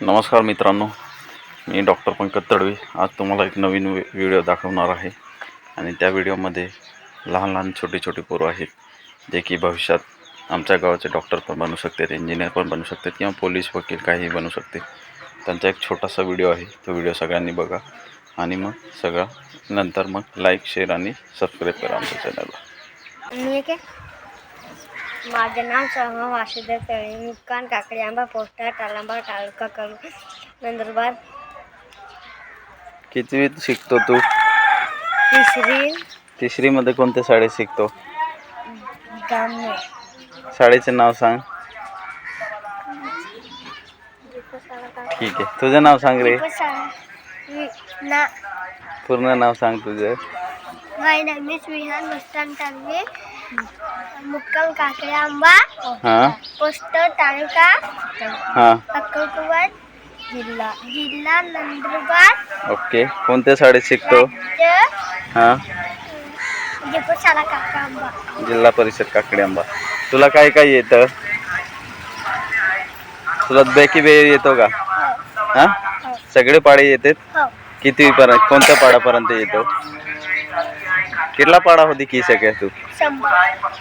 नमस्कार मित्रांनो मी डॉक्टर पंकज तडवी. आज तुम्हाला एक नवीन व्हि- व्हिडिओ दाखवणार आहे. आणि त्या व्हिडिओमध्ये लहान लहान छोटी छोटी पोरं आहेत जे की भविष्यात आमच्या गावाचे डॉक्टर पण बनू शकतात इंजिनियर पण बनू शकतात किंवा पोलीस वकील काहीही बनू शकते. त्यांचा एक छोटासा व्हिडिओ आहे. तो व्हिडिओ सगळ्यांनी बघा आणि मग सगळं नंतर मग लाईक शेअर आणि सबस्क्राईब करा आमच्या चॅनलला माझं नाव सोमा वासुदेव तळे मुक्कान काकडी आंबा पोस्टर टालांबा तालुका करू? नंदुरबार. कितवीत शिकतो तू? तिसरी. तिसरीमध्ये कोणत्या शाळेत शिकतो? गामे शाळेचे नाव सांग. ठीक आहे. तुझं नाव सांग रे. ना पूर्ण नाव सांग तुझं. My name is Vihan Mastan Tanvi मुक्काम काकडी आंबा हां. पोस्टर तालुका हां. जिल्हा जिल्हा नंदुरबार. ओके. कोणत्या शाळेत शिकतो? राज्य हां. जयपूर शाळा काका आंबा. जिल्हा परिषद काकडे आंबा. तुला काय काय येतं? तुला बेकी बे येतो का? हां? सगळे पाडे येतात? हो. किती पर्यंत कोणत्या पाडापर्यंत येतो? कितला पाडा होती की सगळ्या तू?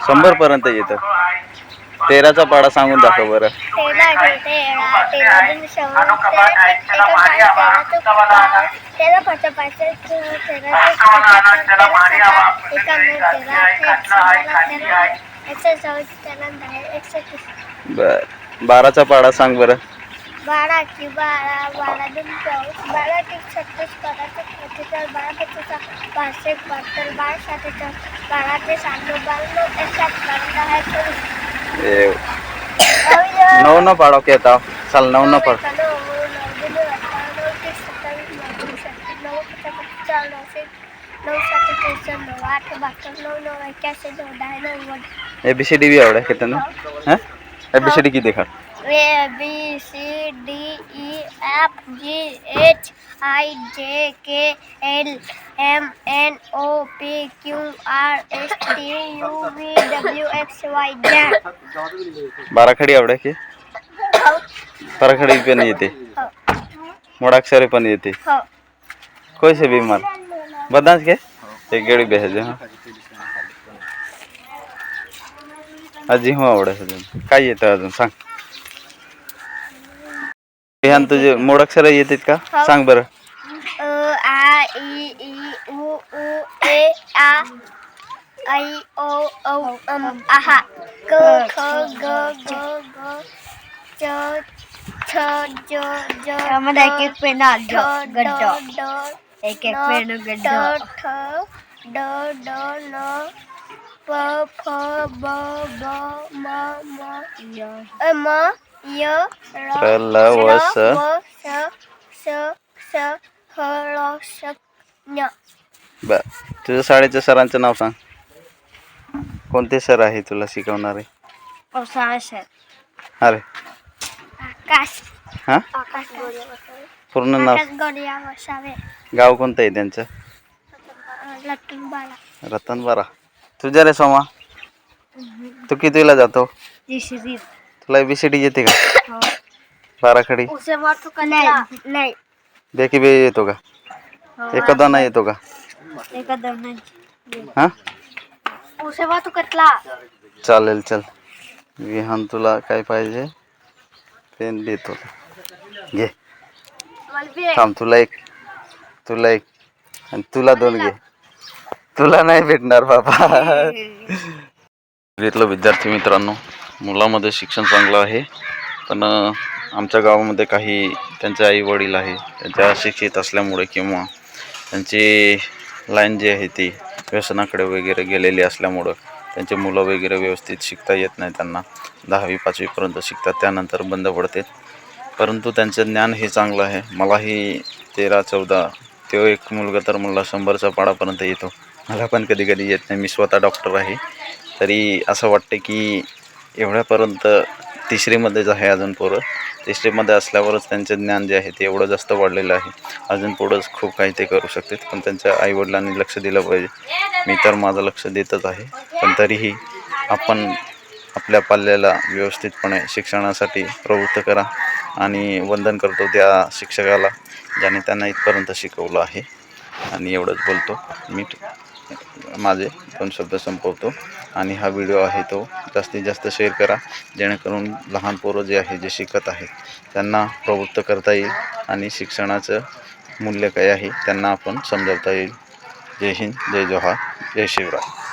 शंभर पर्यंत येतं. तेराचा पाडा सांगून दाखव बरं. बर. बाराचा पाडा सांग बरं. बारा की बारा बारा दोन चौस बारा की छत्तीस बारा ते पत्तेचाळीस बारा पत्तेचाळीस बाराशे बहात्तर बारा सत्तेचाळीस बारा ते शहाण्णव बारा नऊ एकसाठ बारा दहा एकशे ए, वीस नऊ न पाडो केता चाल नऊ न पाड ए बी सी डी भी आवडे किती ना हां ए बी सी डी किती खा A B C D E F G H I J K L M N O P Q R S T U V W X Y Z बाराखडी आवडे की? बाराखडी पण येते. मोडाक्षरी पण येते. कैसे बीमार? बदनाश के एक गेड़ी बेहज हाँ. अजी हो आवडे अजून काय तो अजून? सांग. बिहान तुझे मोडाक्षर येतात का? सांग बरं. अ आ इ ई उ उ ए आ ऐ ओ औ अम आहा. क ख ग ग ग च छ ज ज त्यामध्ये एक एक पेन आलं, ठ, गड्ड. ड, ड, एक एक न, पेन गड्ड. ट, ठ ड ड न प फ ब ब म म अ, म य ल, व, स. स स ह ञ बर तुझ्या शाळेच्या सरांचं नाव सांग. कोणते सर आहे तुला शिकवणारे? अरे. आकाश. हां? आकाश. पूर्ण नाव. गोडिया गाव कोणतं आहे त्यांचं? लटून बाळा रतन बारा तुझ्या रे सोमा. तू कितीला जातो? तुला एबीसीडी येते का? बाराखडी. उसे वाटू का नाही नाही. देखी बे येतो का? एखादा नाही येतो का? एखादा नाही. हाँ? उसे वाटू कटला चालेल चल. विहान तुला काय पाहिजे पेन देतो. घे. थांब तुला एक तुला एक आणि तुला दोन घे. तुला नाही भेटणार बाबा. घेतलं विद्यार्थी मित्रांनो. मुलामध्ये शिक्षण चांगलं आहे. पण आमच्या गावामध्ये काही त्यांचे आई वडील आहे त्यांच्या अशिक्षित असल्यामुळे किंवा त्यांची लाईन जी आहे ती व्यसनाकडे वगैरे गेलेली असल्यामुळं त्यांचे मुलं वगैरे व्यवस्थित शिकता येत नाही त्यांना. दहावी पाचवीपर्यंत शिकतात त्यानंतर बंद पडते. परंतु त्यांचं ज्ञान हे चांगलं आहे. मलाही तेरा चौदा तो एक मुलगा तर मला शंभरचा पाडापर्यंत येतो. मला पण कधी कधी येत नाही. मी स्वतः डॉक्टर आहे. तरी असं वाटतं की एवढ्यापर्यंत तिसरीमध्येच आहे अजून पोरं. तिसरीमध्ये असल्यावरच त्यांचे ज्ञान जे आहे ते एवढं जास्त वाढलेलं आहे. अजून पुढंच खूप काही ते करू शकतात पण त्यांच्या आईवडिलांनी लक्ष दिलं पाहिजे. मी तर माझं लक्ष देतच आहे. पण तरीही आपण आपल्या पाल्याला व्यवस्थितपणे शिक्षणासाठी प्रवृत्त करा आणि वंदन करतो त्या शिक्षकाला ज्याने त्यांना इथपर्यंत शिकवलं आहे. आणि एवढंच बोलतो. मी माझे दोन शब्द संपवतो. आणि हा व्हिडिओ आहे तो. जास्तीत जास्त शेअर करा. जेणेकरून लहान पोरं जे आहे जे शिकत आहेत त्यांना प्रवृत्त करता येईल आणि शिक्षणाचं मूल्य काय आहे त्यांना आपण समजावता येईल. जय हिंद जय जोहार जय शिवराय.